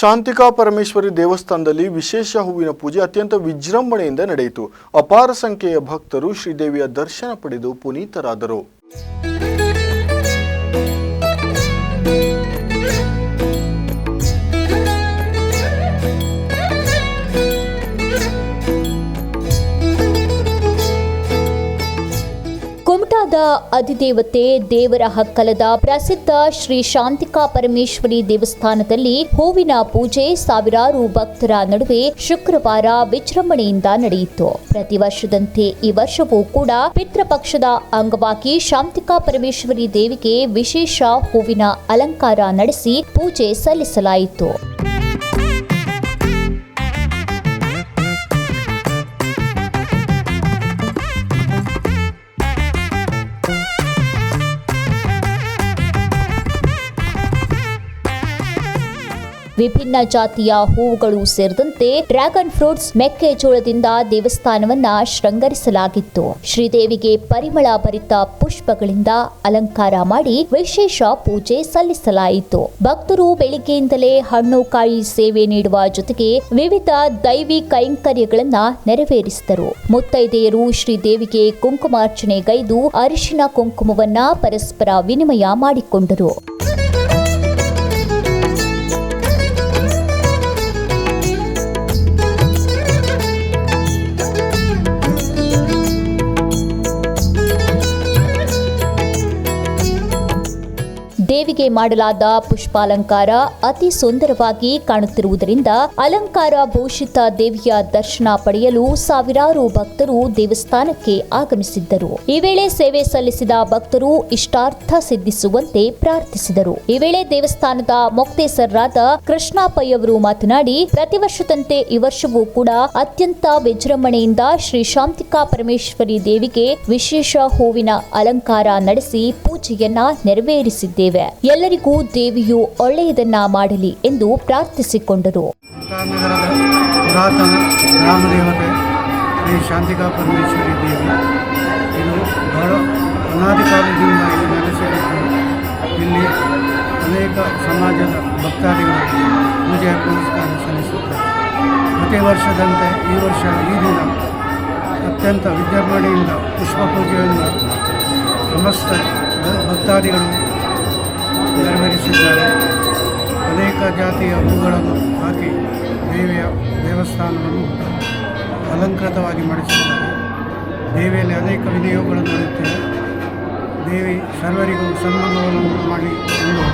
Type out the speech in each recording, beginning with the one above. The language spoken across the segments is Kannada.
ಶಾಂತಿಕಾ ಪರಮೇಶ್ವರಿ ದೇವಸ್ಥಾನದಲ್ಲಿ ವಿಶೇಷ ಹೂವಿನ ಪೂಜೆ ಅತ್ಯಂತ ವಿಜೃಂಭಣೆಯಿಂದ ನಡೆಯಿತು. ಅಪಾರ ಸಂಖ್ಯೆಯ ಭಕ್ತರು ಶ್ರೀದೇವಿಯ ದರ್ಶನ ಪಡೆದು ಪುನೀತರಾದರು. ಅಧಿದೇವತೆ ದೇವರ ಹಕ್ಕಲದ ಪ್ರಸಿದ್ಧ ಶ್ರೀ ಶಾಂತಿಕಾ ಪರಮೇಶ್ವರಿ ದೇವಸ್ಥಾನದಲ್ಲಿ ಹೂವಿನ ಪೂಜೆ ಸಾವಿರಾರು ಭಕ್ತರ ನಡುವೆ ಶುಕ್ರವಾರ ವಿಜೃಂಭಣೆಯಿಂದ ನಡೆಯಿತು. ಪ್ರತಿ ವರ್ಷದಂತೆ ಈ ವರ್ಷವೂ ಕೂಡ ಪಿತೃಪಕ್ಷದ ಅಂಗವಾಗಿ ಶಾಂತಿಕಾ ಪರಮೇಶ್ವರಿ ದೇವಿಗೆ ವಿಶೇಷ ಹೂವಿನ ಅಲಂಕಾರ ನಡೆಸಿ ಪೂಜೆ ಸಲ್ಲಿಸಲಾಯಿತು. ವಿಭಿನ್ನ ಜಾತಿಯ ಹೂವುಗಳು ಸೇರಿದಂತೆ ಡ್ರ್ಯಾಗನ್ ಫ್ರೂಟ್ಸ್ ಮೆಕ್ಕೆಜೋಳದಿಂದ ದೇವಸ್ಥಾನವನ್ನ ಶೃಂಗರಿಸಲಾಗಿತ್ತು. ಶ್ರೀದೇವಿಗೆ ಪರಿಮಳ ಭರಿತ ಪುಷ್ಪಗಳಿಂದ ಅಲಂಕಾರ ಮಾಡಿ ವಿಶೇಷ ಪೂಜೆ ಸಲ್ಲಿಸಲಾಯಿತು. ಭಕ್ತರು ಬೆಳಿಗ್ಗೆಯಿಂದಲೇ ಹಣ್ಣು ಕಾಯಿ ಸೇವೆ ನೀಡುವ ಜೊತೆಗೆ ವಿವಿಧ ದೈವಿ ಕೈಂಕರ್ಯಗಳನ್ನ ನೆರವೇರಿಸಿದರು. ಮುತ್ತೈದೆಯರು ಶ್ರೀದೇವಿಗೆ ಕುಂಕುಮಾರ್ಚನೆ ಗೈದು ಅರಿಶಿನ ಕುಂಕುಮವನ್ನ ಪರಸ್ಪರ ವಿನಿಮಯ ಮಾಡಿಕೊಂಡರು. ಮಾಡಲಾದ ಪುಷ್ಪಾಲಂಕಾರ ಅತಿ ಸುಂದರವಾಗಿ ಕಾಣುತ್ತಿರುವುದರಿಂದ ಅಲಂಕಾರ ಭೂಷಿತ ದೇವಿಯ ದರ್ಶನ ಪಡೆಯಲು ಸಾವಿರಾರು ಭಕ್ತರು ದೇವಸ್ಥಾನಕ್ಕೆ ಆಗಮಿಸಿದ್ದರು. ಈ ವೇಳೆ ಸೇವೆ ಸಲ್ಲಿಸಿದ ಭಕ್ತರು ಇಷ್ಟಾರ್ಥ ಸಿದ್ಧಿಸುವಂತೆ ಪ್ರಾರ್ಥಿಸಿದರು. ಈ ವೇಳೆ ದೇವಸ್ಥಾನದ ಮೊಕ್ತೇಸರ್ರಾದ ಕೃಷ್ಣಪ್ಪಯ್ಯವರು ಮಾತನಾಡಿ, ಪ್ರತಿ ವರ್ಷದಂತೆ ಈ ವರ್ಷವೂ ಕೂಡ ಅತ್ಯಂತ ವಿಜೃಂಭಣೆಯಿಂದ ಶ್ರೀ ಶಾಂತಿಕಾ ಪರಮೇಶ್ವರಿ ದೇವಿಗೆ ವಿಶೇಷ ಹೂವಿನ ಅಲಂಕಾರ ನಡೆಸಿ ಪೂಜೆಯನ್ನ ನೆರವೇರಿಸಿದ್ದೇವೆ. ಎಲ್ಲರಿಗೂ ದೇವಿಯು ಒಳ್ಳೆಯದನ್ನ ಮಾಡಲಿ ಎಂದು ಪ್ರಾರ್ಥಿಸಿಕೊಂಡರು. ಇಲ್ಲಿ ಅನೇಕ ಸಮಾಜದ ಭಕ್ತಾದಿಗಳು ಪೂಜೆ ಪುರಸ್ಕಾರ ಸಲ್ಲಿಸುತ್ತಾರೆ. ಪ್ರತಿ ವರ್ಷದಂತೆ ಈ ವರ್ಷ ಈ ದಿನ ಅತ್ಯಂತ ವಿಜೃಂಭಣೆಯಿಂದ ಪುಷ್ಪ ಪೂಜೆಯನ್ನು ಸಮಸ್ತ ಭಕ್ತಾದಿಗಳು ನೆರವೇರಿಸಿದ್ದಾರೆ. ಅನೇಕ ಜಾತಿಯ ಹೂಗಳನ್ನು ಹಾಕಿ ದೇವಿಯ ದೇವಸ್ಥಾನವನ್ನು ಅಲಂಕೃತವಾಗಿ ಮಾಡಿಸಿದ್ದಾರೆ. ದೇವಿಯಲ್ಲಿ ಅನೇಕ ವಿನಿಯೋಗಗಳನ್ನು ನಡೆಯುತ್ತಿವೆ ದೇವಿ ಸರ್ವರಿಗೂ ಸನ್ಮಾನವನ್ನು ಮಾಡಿ ಎಂದು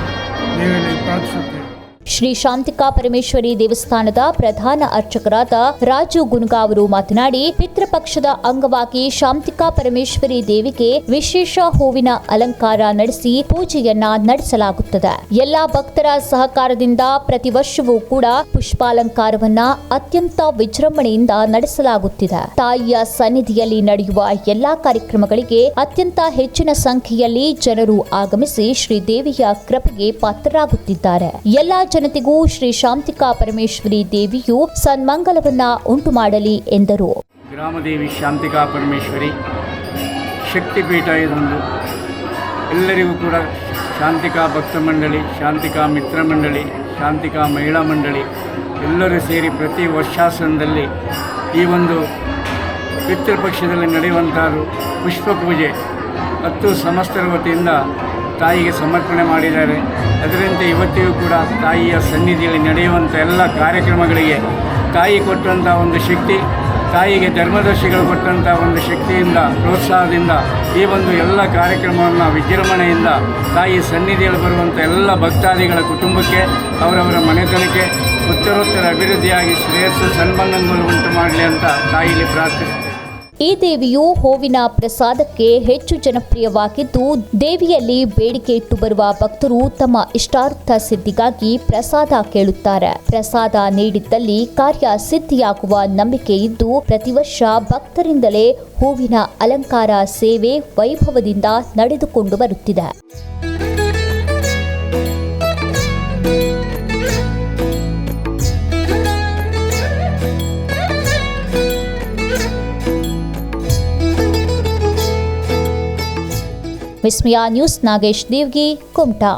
ದೇವಿಯಲ್ಲಿ ಪ್ರಾರ್ಥಿಸುತ್ತೇವೆ ಶ್ರೀ ಶಾಂತಿಕಾ ಪರಮೇಶ್ವರಿ ದೇವಸ್ಥಾನದ ಪ್ರಧಾನ ಅರ್ಚಕರಾದ ರಾಜು ಗುನ್ಗಾ ಮಾತನಾಡಿ, ಪಿತೃಪಕ್ಷದ ಅಂಗವಾಗಿ ಶಾಂತಿಕಾ ಪರಮೇಶ್ವರಿ ದೇವಿಗೆ ವಿಶೇಷ ಹೂವಿನ ಅಲಂಕಾರ ನಡೆಸಿ ಪೂಜೆಯನ್ನ ನಡೆಸಲಾಗುತ್ತದೆ. ಎಲ್ಲಾ ಭಕ್ತರ ಸಹಕಾರದಿಂದ ಪ್ರತಿ ವರ್ಷವೂ ಕೂಡ ಪುಷ್ಪಾಲಂಕಾರವನ್ನ ಅತ್ಯಂತ ವಿಜೃಂಭಣೆಯಿಂದ ನಡೆಸಲಾಗುತ್ತಿದೆ. ತಾಯಿಯ ಸನ್ನಿಧಿಯಲ್ಲಿ ನಡೆಯುವ ಎಲ್ಲಾ ಕಾರ್ಯಕ್ರಮಗಳಿಗೆ ಅತ್ಯಂತ ಹೆಚ್ಚಿನ ಸಂಖ್ಯೆಯಲ್ಲಿ ಜನರು ಆಗಮಿಸಿ ಶ್ರೀ ದೇವಿಯ ಕೃಪೆಗೆ ಪಾತ್ರರಾಗುತ್ತಿದ್ದಾರೆ. ಎಲ್ಲಾ ಜನತೆಗೂ ಶ್ರೀ ಶಾಂತಿಕಾ ಪರಮೇಶ್ವರಿ ದೇವಿಯು ಸನ್ಮಂಗಲವನ್ನ ಉಂಟು ಮಾಡಲಿ ಎಂದರು. ಗ್ರಾಮದೇವಿ ಶಾಂತಿಕಾ ಪರಮೇಶ್ವರಿ, ಶಕ್ತಿಪೀಠ ಇದೊಂದು. ಎಲ್ಲರಿಗೂ ಕೂಡ ಶಾಂತಿಕಾ ಭಕ್ತ ಮಂಡಳಿ, ಶಾಂತಿಕಾ ಮಿತ್ರ ಮಂಡಳಿ, ಶಾಂತಿಕಾ ಮಹಿಳಾ ಮಂಡಳಿ, ಎಲ್ಲರೂ ಸೇರಿ ಪ್ರತಿ ವರ್ಷಾಸನದಲ್ಲಿ ಈ ಒಂದು ಪಿತೃಪಕ್ಷದಲ್ಲಿ ನಡೆಯುವಂಥದ್ದು ಪುಷ್ಪ ಪೂಜೆ ಹತ್ತು ಸಮಸ್ತರ ವತಿಯಿಂದ ತಾಯಿಗೆ ಸಮರ್ಪಣೆ ಮಾಡಿದ್ದಾರೆ. ಅದರಂತೆ ಇವತ್ತಿಗೂ ಕೂಡ ತಾಯಿಯ ಸನ್ನಿಧಿಯಲ್ಲಿ ನಡೆಯುವಂಥ ಎಲ್ಲ ಕಾರ್ಯಕ್ರಮಗಳಿಗೆ ತಾಯಿ ಕೊಟ್ಟಂಥ ಒಂದು ಶಕ್ತಿ, ತಾಯಿಗೆ ಧರ್ಮದರ್ಶಿಗಳು ಕೊಟ್ಟಂಥ ಒಂದು ಶಕ್ತಿಯಿಂದ, ಪ್ರೋತ್ಸಾಹದಿಂದ ಈ ಒಂದು ಎಲ್ಲ ಕಾರ್ಯಕ್ರಮವನ್ನು ವಿಜೃಂಭಣೆಯಿಂದ ತಾಯಿ ಸನ್ನಿಧಿಯಲ್ಲಿ ಬರುವಂಥ ಎಲ್ಲ ಭಕ್ತಾದಿಗಳ ಕುಟುಂಬಕ್ಕೆ, ಅವರವರ ಮನೆತನಕ್ಕೆ ಉತ್ತರೋತ್ತರ ಅಭಿವೃದ್ಧಿಯಾಗಿ ಶ್ರೇಯಸ್ಸು ಸನ್ಮಾನಗಳು ಉಂಟು ಮಾಡಲಿ ಅಂತ ತಾಯಿಯಲ್ಲಿ ಪ್ರಾರ್ಥಿಸ್ತೀನಿ ಈ ದೇವಿಯು ಹೂವಿನ ಪ್ರಸಾದಕ್ಕೆ ಹೆಚ್ಚು ಜನಪ್ರಿಯವಾಗಿದ್ದು, ದೇವಿಯಲ್ಲಿ ಬೇಡಿಕೆ ಇಟ್ಟು ಬರುವ ಭಕ್ತರು ತಮ್ಮ ಇಷ್ಟಾರ್ಥ ಸಿದ್ಧಿಗಾಗಿ ಪ್ರಸಾದ ಕೇಳುತ್ತಾರೆ. ಪ್ರಸಾದ ನೀಡಿದ್ದಲ್ಲಿ ಕಾರ್ಯ ಸಿದ್ಧಿಯಾಗುವ ನಂಬಿಕೆ ಇದ್ದು, ಪ್ರತಿ ವರ್ಷ ಭಕ್ತರಿಂದಲೇ ಹೂವಿನ ಅಲಂಕಾರ ಸೇವೆ ವೈಭವದಿಂದ ನಡೆದುಕೊಂಡು ಬರುತ್ತಿದೆ. ವಿಸ್ಮಯ ನ್ಯೂಸ್ ನಾಗೇಶ್ ದೇವ್ಗಿ ಕುಮಟಾ.